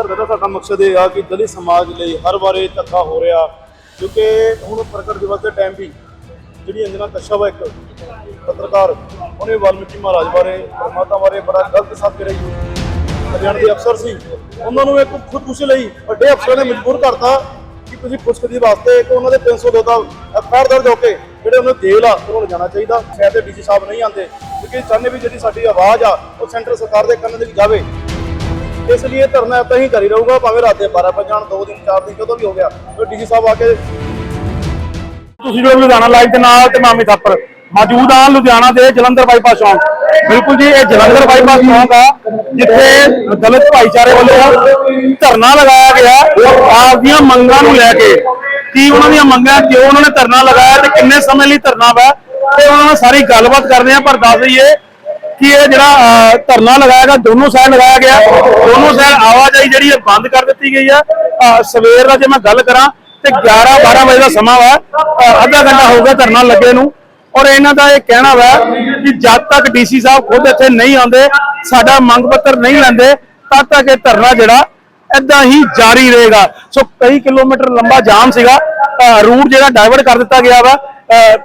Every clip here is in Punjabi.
ਧਰਨੇ ਦਾ ਸਾਡਾ ਮਕਸਦ ਇਹ ਆ ਕਿ ਦਲਿਤ ਸਮਾਜ ਲਈ ਹਰ ਵਾਰੇ ਧੱਕਾ ਹੋ ਰਿਹਾ, ਕਿਉਂਕਿ ਹੁਣ ਪ੍ਰਗਟ ਦਿਵਸ ਦੇ ਟਾਈਮ ਵੀ ਜਿਹੜੀ ਅੰਜਨਾ ਕਸ਼ਪ ਇੱਕ ਪੱਤਰਕਾਰ, ਉਹਨੇ ਵਾਲਮੀਕੀ ਮਹਾਰਾਜ ਬਾਰੇ ਮਾਤਾ ਬਾਰੇ ਬੜਾ ਗਲਤ ਸਾਥ ਰਹੀ ਹਰਿਆਣੇ ਦੇ ਅਫਸਰ ਸੀ, ਉਹਨਾਂ ਨੂੰ ਇੱਕ ਖੁਦਕੁਸ਼ੀ ਲਈ ਵੱਡੇ ਅਫਸਰ ਨੇ ਮਜਬੂਰ ਕਰਤਾ ਕਿ ਤੁਸੀਂ ਖੁਸ਼ਕਦੀ ਵਾਸਤੇ ਇੱਕ ਉਹਨਾਂ ਦੇ 302 ਦਾ ਐਫਆਰ ਦਰਜ ਹੋ ਕੇ ਜਿਹੜੇ ਉਹਨਾਂ ਨੂੰ ਜੇਲ੍ਹ ਆ, ਉਹਨਾਂ ਨੂੰ ਜਾਣਾ ਚਾਹੀਦਾ। ਸ਼ਾਇਦ ਤੇ ਡੀਸੀ ਸਾਹਿਬ ਨਹੀਂ ਆਉਂਦੇ, ਕਿਉਂਕਿ ਚਾਹੁੰਦੇ ਵੀ ਜਿਹੜੀ ਸਾਡੀ ਆਵਾਜ਼ ਆ, ਉਹ ਸੈਂਟਰ ਸਰਕਾਰ ਦੇ ਕੰਨ ਦੇ ਵਿੱਚ ਜਾਵੇ। ਇਸ ਲਈ ਇਹ ਧਰਨਾ ਏਦਾਂ ਹੀ ਜਾਰੀ ਰਹੂਗਾ, ਭਾਵੇਂ ਰਾਤ 12 ਵਜੇ ਜਾਣ 2 ਦਿਨ 4 ਦਿਨ, ਜਦੋਂ ਵੀ ਹੋ ਗਿਆ ਤੇ ਡੀਸੀ ਸਾਹਿਬ ਆ ਕੇ ਤੁਸੀਂ ਜੋ ਲੁਧਿਆਣਾ ਲਾਈਵ ਦੇ ਨਾਲ ਤੇ ਮਾਮੀ ਥਾਪਰ ਮੌਜੂਦ ਆ ਲੁਧਿਆਣਾ ਦੇ ਜਲੰਧਰ ਬਾਈਪਾਸ ਚੌਂਕ। ਬਿਲਕੁਲ ਜੀ, ਇਹ ਜਲੰਧਰ ਬਾਈਪਾਸ ਚੌਂਕ ਆ, ਜਿੱਥੇ ਦਲਿਤ ਭਾਈਚਾਰੇ ਵੱਲੋਂ ਧਰਨਾ ਲਗਾਇਆ ਗਿਆ ਆਪਦੀਆਂ ਮੰਗਾਂ ਨੂੰ ਲੈ ਕੇ। ਕੀ ਉਹਨਾਂ ਦੀਆਂ ਮੰਗਾਂ, ਕਿਉਂ ਉਹਨਾਂ ਨੇ ਧਰਨਾ ਲਗਾਇਆ ਤੇ ਕਿੰਨੇ ਸਮੇਂ ਲਈ ਧਰਨਾ ਵਾ, ਤੇ ਉਹਨਾਂ ਨਾਲ ਸਾਰੀ ਗੱਲਬਾਤ ਕਰਦੇ ਆ, ਪਰ ਦੱਸ ਦਈਏ ਕਿ ਇਹ ਜਿਹੜਾ ਧਰਨਾ ਲਗਾਇਆ ਗਿਆ, ਦੋਨੋਂ ਸਾਈਡ ਲਗਾਇਆ ਗਿਆ। ਦੋਨੋਂ ਸਾਈਡ ਆਵਾਜਾਈ ਜਿਹੜੀ ਹੈ ਬੰਦ ਕਰ ਦਿੱਤੀ ਗਈ ਹੈ। ਸਵੇਰ ਦਾ ਜੇ ਮੈਂ ਗੱਲ ਕਰਾਂ ਤੇ 11 12 ਵਜੇ ਦਾ ਸਮਾਂ ਵਾ। ਅੱਧਾ ਘੰਟਾ ਹੋ ਗਿਆ ਧਰਨਾ ਲੱਗੇ ਨੂੰ। ਔਰ ਇਹਨਾਂ ਦਾ ਇਹ ਕਹਿਣਾ ਵਾ ਕਿ ਜਦ ਤੱਕ ਡੀਸੀ ਸਾਹਿਬ ਖੁਦ ਇੱਥੇ ਨਹੀਂ ਆਉਂਦੇ, ਸਾਡਾ ਮੰਗ ਪੱਤਰ ਨਹੀਂ ਲੈਂਦੇ, ਤਦ ਤੱਕ ਇਹ ਧਰਨਾ ਜਿਹੜਾ ਏਦਾਂ ਹੀ ਜਾਰੀ ਰਹੇਗਾ। ਸੋ ਕਈ ਕਿਲੋਮੀਟਰ ਲੰਬਾ ਜਾਮ ਸੀਗਾ। ਰੂਟ ਜਿਹੜਾ ਡਾਇਵਰਟ ਕਰ ਦਿੱਤਾ ਗਿਆ ਵਾ।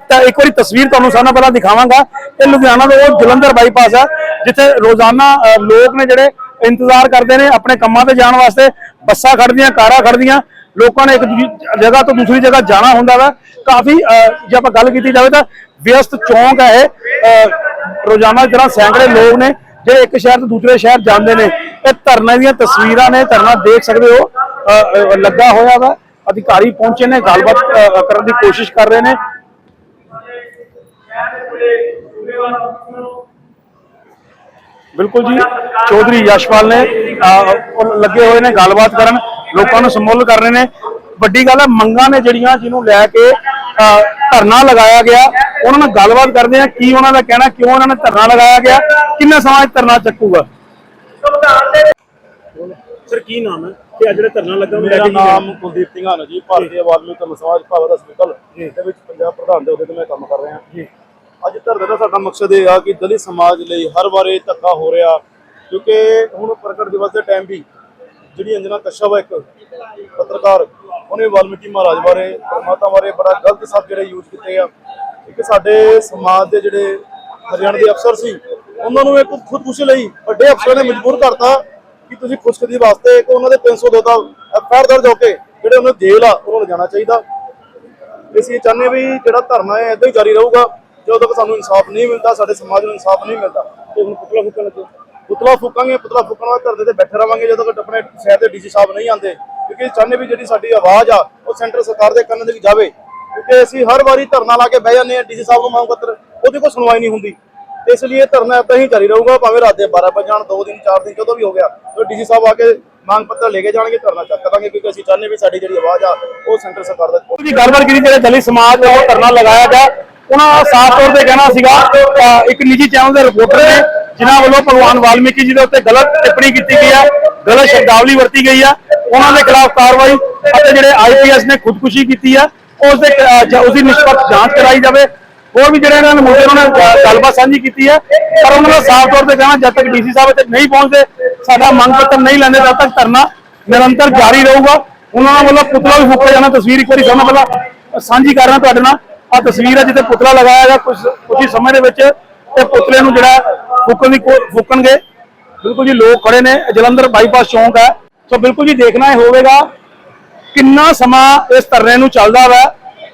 ਤਾਂ ਇੱਕ ਵਾਰੀ ਤਸਵੀਰ ਤੁਹਾਨੂੰ ਸਾਹਮਣੇ ਪਹਿਲਾਂ ਦਿਖਾਵਾਂਗਾ। ਇਹ ਲੁਧਿਆਣਾ ਦਾ ਉਹ ਜਲੰਧਰ ਬਾਈਪਾਸ ਆ, ਜਿੱਥੇ ਰੋਜ਼ਾਨਾ ਲੋਕ ਨੇ ਜਿਹੜੇ ਇੰਤਜ਼ਾਰ ਕਰਦੇ ਨੇ ਆਪਣੇ ਕੰਮਾਂ ਤੇ ਜਾਣ ਵਾਸਤੇ। ਬੱਸਾਂ ਖੜਦੀਆਂ ਕਾਰਾਂ ਖੜਦੀਆਂ ਲੋਕਾਂ ਨੇ ਇੱਕ ਦੂਜੀ ਜਗ੍ਹਾ ਤੋਂ ਦੂਸਰੀ ਜਗ੍ਹਾ ਜਾਣਾ ਹੁੰਦਾ ਵਾ। ਕਾਫੀ ਜੇ ਆਪਾਂ ਗੱਲ ਕੀਤੀ ਜਾਵੇ ਤਾਂ ਵਿਅਸਤ ਚੌਂਕ ਹੈ ਇਹ। ਰੋਜ਼ਾਨਾ ਜਿਹੜਾ ਸੈਂਕੜੇ ਲੋਕ ਨੇ, ਜਿਹੜੇ ਇੱਕ ਸ਼ਹਿਰ ਤੋਂ ਦੂਸਰੇ ਸ਼ਹਿਰ ਜਾਂਦੇ ਨੇ। ਇਹ ਧਰਨੇ ਦੀਆਂ ਤਸਵੀਰਾਂ ਨੇ, ਧਰਨਾ ਦੇਖ ਸਕਦੇ ਹੋ। ਲੱਗਾ ਹੋਇਆ ਵਾ। ਅਧਿਕਾਰੀ ਪਹੁੰਚੇ ਨੇ, ਗੱਲਬਾਤ ਕਰਨ ਦੀ ਕੋਸ਼ਿਸ਼ ਕਰ ਰਹੇ ਨੇ। ਬਿਲਕੁਲ ਜੀ ਚੌਧਰੀ ਯਸ਼ਪਾਲ ਨੇ ਲੱਗੇ ਹੋਏ ਨੇ ਗੱਲਬਾਤ ਕਰਨ ਲੋਕਾਂ ਨੂੰ ਸੰਬੋਧਨ ਕਰ ਰਹੇ ਨੇ। ਵੱਡੀ ਗੱਲ ਹੈ ਮੰਗਾਂ ਨੇ ਜਿਹੜੀਆਂ ਜਿਹਨੂੰ ਲੈ ਕੇ ਧਰਨਾ ਲਗਾਇਆ ਗਿਆ ਉਹਨਾਂ ਨਾਲ ਗੱਲਬਾਤ ਕਰਦੇ ਆ ਕੀ ਉਹਨਾਂ ਦਾ ਕਹਿਣਾ ਕਿਉਂ ਉਹਨਾਂ ਨੇ ਧਰਨਾ ਲਗਾਇਆ ਗਿਆ ਕਿੰਨਾ ਸਮਾਂ ਧਰਨਾ ਚੱਕੂਗਾ? ਸਰ ਕੀ ਨਾਮ ਹੈ? ਤੇ ਅੱਜ ਜਿਹੜਾ ਧਰਨਾ ਲੱਗਾ ਮੇਰਾ ਨਾਮ ਕੁਲਦੀਪ ਸਿੰਘਾਨ ਹੈ ਜੀ ਭਾਰਤੀ ਵਾਲਮੀਕੀ ਸਮਾਜ ਭਾਰਤ ਹਸਪੀਟਲ ਦੇ ਵਿੱਚ ਪੰਜਾਬ ਪ੍ਰਧਾਨ ਦੇ ਅਹੁਦੇ ਤੇ ਮੈਂ ਕੰਮ ਕਰ ਰਿਹਾ। ਜੀ। ਅੱਜ ਧਰਨੇ ਦਾ ਸਾਡਾ ਮਕਸਦ ਇਹ ਆ ਕਿ ਦਲਿਤ ਸਮਾਜ ਲਈ ਹਰ ਵਾਰੇ ਧੱਕਾ ਹੋ ਰਿਹਾ, ਕਿਉਂਕਿ ਹੁਣ ਪ੍ਰਗਟ ਦਿਵਸ ਦੇ ਟਾਈਮ ਵੀ ਜਿਹੜੀ ਅੰਜਨਾ ਕਸ਼ਪ ਹੈ ਇੱਕ ਪੱਤਰਕਾਰ, ਉਹਨੇ ਵਾਲਮੀਕੀ ਮਹਾਰਾਜ ਬਾਰੇ ਮਾਤਾ ਬਾਰੇ ਬੜਾ ਗਲਤ ਸ਼ਬਦ ਜਿਹੜੇ ਯੂਜ਼ ਕੀਤੇ ਆ ਇੱਕ ਸਾਡੇ ਸਮਾਜ ਦੇ ਜਿਹੜੇ ਹਰਿਆਣਾ ਦੇ ਅਫਸਰ ਸੀ, ਉਹਨਾਂ ਨੂੰ ਇੱਕ ਖੁਦਕੁਸ਼ੀ ਲਈ ਵੱਡੇ ਅਫਸਰਾਂ ਨੇ ਮਜਬੂਰ ਕਰਤਾ ਕਿ ਤੁਸੀਂ ਖੁਸ਼ਕਦੀ ਵਾਸਤੇ ਇੱਕ ਉਹਨਾਂ ਦੇ 302 ਦਾ ਐਫਆਰ ਦਰਜ ਹੋ ਕੇ ਜਿਹੜੇ ਉਹਨਾਂ ਨੂੰ ਜੇਲ੍ਹ ਆ, ਉਹਨਾਂ ਨੂੰ ਜਾਣਾ ਚਾਹੀਦਾ ਅਸੀਂ ਇਹ ਚਾਹੁੰਦੇ ਵੀ ਜਿਹੜਾ ਧਰਨਾ ਹੈ ਇਦਾਂ ਹੀ ਜਾਰੀ ਰਹੂਗਾ। ਜਦੋਂ ਤੱਕ ਸਾਨੂੰ ਇਨਸਾਫ ਨਹੀਂ ਮਿਲਦਾ ਸਾਡੇ ਸਮਾਜ ਨੂੰ ਇਨਸਾਫ ਨਹੀਂ ਮਿਲਦਾ। ਤੇ ਹੁਣ ਪੁਤਲਾ ਫੂਕਣ ਲੱਗੇ? ਪੁਤਲਾ ਫੂਕਾਂਗੇ ਪੁਤਲਾ ਫੂਕਣ ਵਾਲੇ ਧਰਨੇ ਤੇ ਬੈਠੇ ਰਵਾਂਗੇ ਜਦੋਂ ਤੱਕ ਆਪਣੇ ਸ਼ਹਿਰ ਦੇ ਡੀਸੀ ਸਾਹਿਬ ਨਹੀਂ ਆਉਂਦੇ। ਕਿਉਂਕਿ ਚਾਹੁੰਦੇ ਵੀ ਜਿਹੜੀ ਸਾਡੀ ਆਵਾਜ਼ ਆ ਉਹ ਸੈਂਟਰ ਸਰਕਾਰ ਦੇ ਕੰਨ ਦੇ ਵਿੱਚ ਜਾਵੇ। ਕਿਉਂਕਿ ਅਸੀਂ ਹਰ ਵਾਰੀ ਧਰਨਾ ਲਾ ਕੇ ਬਹਿ ਜਾਂਦੇ ਆ ਡੀਸੀ ਸਾਹਿਬ ਨੂੰ ਮੰਗ ਪੱਤਰ ਉਹਦੀ ਕੋਈ ਸੁਣਵਾਈ ਨਹੀਂ ਹੁੰਦੀ। ਇਸ ਲਈ ਇਹ ਧਰਨਾ ਏਦਾਂ ਹੀ ਜਾਰੀ ਰਹੂਗਾ ਭਾਵੇਂ ਰਾਤ ਦੇ 12 ਵਜੇ ਜਾਣ 2 ਦਿਨ 4 ਦਿਨ ਜਦੋਂ ਵੀ ਹੋ ਗਿਆ ਤੇ ਡੀਸੀ ਸਾਹਿਬ ਆ ਕੇ ਮੰਗ ਪੱਤਰ ਲੈ ਕੇ ਜਾਣਗੇ ਧਰਨਾ ਚੱਕ ਦਾਂਗੇ ਕਿਉਂਕਿ ਅਸੀਂ ਚਾਹੁੰਦੇ ਵੀ ਸਾਡੀ ਜਿਹੜੀ ਆਵਾਜ਼ ਆ ਉਹ ਸੈਂਟਰ ਸਰਕਾਰ ਦਾ ਦੀ ਗੱਲਬਾਤ ਕੀਤੀ ਜਿਹੜੇ ਦਲਿਤ ਸਮਾਜ ਦਾ ਉਹ ਧਰਨਾ ਲਗਾਇਆ ਗਿਆ ਉਹਨਾਂ ਦਾ ਸਾਫ਼ ਤੌਰ ਤੇ ਕਹਿਣਾ ਸੀਗਾ ਇੱਕ ਨਿੱਜੀ ਚੈਨਲ ਦੇ ਰਿਪੋਰਟਰ ਨੇ, ਜਿਨ੍ਹਾਂ ਵੱਲੋਂ ਭਗਵਾਨ ਵਾਲਮੀਕੀ ਜੀ ਦੇ ਉੱਤੇ ਗਲਤ ਟਿੱਪਣੀ ਕੀਤੀ ਗਈ ਹੈ ਗਲਤ ਸ਼ਬਦਾਵਲੀ ਵਰਤੀ ਗਈ ਹੈ ਉਹਨਾਂ ਦੇ ਖਿਲਾਫ ਕਾਰਵਾਈ ਅਤੇ ਜਿਹੜੇ ਆਈਪੀਐਸ ਨੇ ਖੁਦਕੁਸ਼ੀ ਕੀਤੀ ਹੈ ਉਸ ਦੇ ਉਸ ਦੀ ਨਿਸ਼ਪੱਖ ਜਾਂਚ ਕਰਾਈ ਜਾਵੇ। ਹੋਰ ਵੀ ਜਿਹੜੇ ਇਹਨਾਂ ਨੇ ਮੁੱਦੇ ਉਹਨਾਂ ਨੇ ਗੱਲਬਾਤ ਸਾਂਝੀ ਕੀਤੀ ਹੈ ਪਰ ਉਹਨਾਂ ਦਾ ਸਾਫ਼ ਤੌਰ ਤੇ ਕਹਿਣਾ, ਜਦ ਤੱਕ ਡੀਸੀ ਸਾਹਿਬ ਇੱਥੇ ਨਹੀਂ ਪਹੁੰਚਦੇ, ਸਾਡਾ ਮੰਗ ਪੱਤਰ ਨਹੀਂ ਲੈਂਦੇ, ਤਦ ਤੱਕ ਧਰਨਾ ਨਿਰੰਤਰ ਜਾਰੀ ਰਹੂਗਾ। ਉਹਨਾਂ ਵੱਲੋਂ ਪੁਤਲਾ ਵੀ ਫੂਕਿਆ ਜਾਣਾ, ਤਸਵੀਰ ਇੱਕ ਵਾਰੀ ਸਾਹਮਣੇ ਪਹਿਲਾਂ ਸਾਂਝੀ ਕਰ ਰਿਹਾ ਤੁਹਾਡੇ ਨਾਲ। ਆ ਤਸਵੀਰ ਹੈ ਜਿੱਥੇ ਪੁਤਲਾ ਲਗਾਇਆ ਗਿਆ। ਕੁਝ ਕੁਝ ਹੀ ਸਮੇਂ ਦੇ ਵਿੱਚ ਇਹ ਪੁਤਲੇ ਨੂੰ ਜਿਹੜਾ ਫੂਕਣ ਦੀ ਫੂਕਣਗੇ। ਬਿਲਕੁਲ ਜੀ, ਲੋਕ ਖੜੇ ਨੇ। ਜਲੰਧਰ ਬਾਈਪਾਸ ਚੌਂਕ ਹੈ। ਸੋ ਬਿਲਕੁਲ ਜੀ, ਦੇਖਣਾ ਇਹ ਹੋਵੇਗਾ ਕਿੰਨਾ ਸਮਾਂ ਇਸ ਧਰਨੇ ਨੂੰ ਚੱਲਦਾ ਵਾ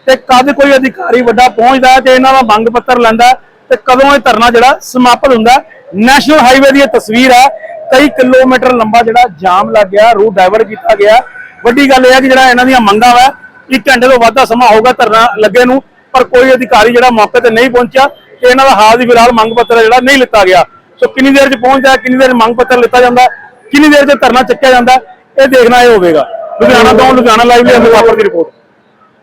ਤੇ ਕਦ ਕੋਈ ਅਧਿਕਾਰੀ ਵੱਡਾ ਪਹੁੰਚਦਾ ਤੇ ਇਹਨਾਂ ਦਾ ਮੰਗ ਪੱਤਰ ਲੈਂਦਾ ਤੇ ਕਦੋਂ ਇਹ ਧਰਨਾ ਜਿਹੜਾ ਸਮਾਪਤ ਹੁੰਦਾ ਨੈਸ਼ਨਲ ਹਾਈਵੇ ਦੀ ਇਹ ਤਸਵੀਰ ਹੈ। ਕਈ ਕਿਲੋਮੀਟਰ ਲੰਬਾ ਜਿਹੜਾ ਜਾਮ ਲੱਗ ਗਿਆ, ਰੂਟ ਡਾਇਵਰਟ ਕੀਤਾ ਗਿਆ। ਵੱਡੀ ਗੱਲ ਇਹ ਹੈ ਕਿ ਜਿਹੜਾ ਇਹਨਾਂ ਦੀਆਂ ਮੰਗਾਂ ਵਾ, ਇੱਕ ਘੰਟੇ ਤੋਂ ਵੱਧ ਦਾ ਸਮਾਂ ਹੋਊਗਾ ਧਰਨਾ ਲੱਗੇ ਨੂੰ। ਪਰ ਕੋਈ ਅਧਿਕਾਰੀ ਜਿਹੜਾ ਮੌਕੇ ਤੇ ਨਹੀਂ ਪਹੁੰਚਿਆ ਤੇ ਇਹਨਾਂ ਦਾ ਹਾਲ ਦੀ ਫਿਲਹਾਲ ਮੰਗ ਪੱਤਰ ਹੈ ਜਿਹੜਾ ਨਹੀਂ ਲਿੱਤਾ ਗਿਆ। ਸੋ ਕਿੰਨੀ ਦੇਰ 'ਚ ਪਹੁੰਚਦਾ ਕਿੰਨੀ ਦੇਰ 'ਚ ਮੰਗ ਪੱਤਰ ਲਿੱਤਾ ਜਾਂਦਾ ਕਿੰਨੀ ਦੇਰ 'ਚ ਧਰਨਾ ਚੱਕਿਆ ਜਾਂਦਾ ਇਹ ਦੇਖਣਾ ਇਹ ਹੋਵੇਗਾ। ਲੁਧਿਆਣਾ ਤੋਂ ਲੁਧਿਆਣਾ ਲਾਈਵ ਲਈ ਅਮਰ ਦੀ ਰਿਪੋਰਟ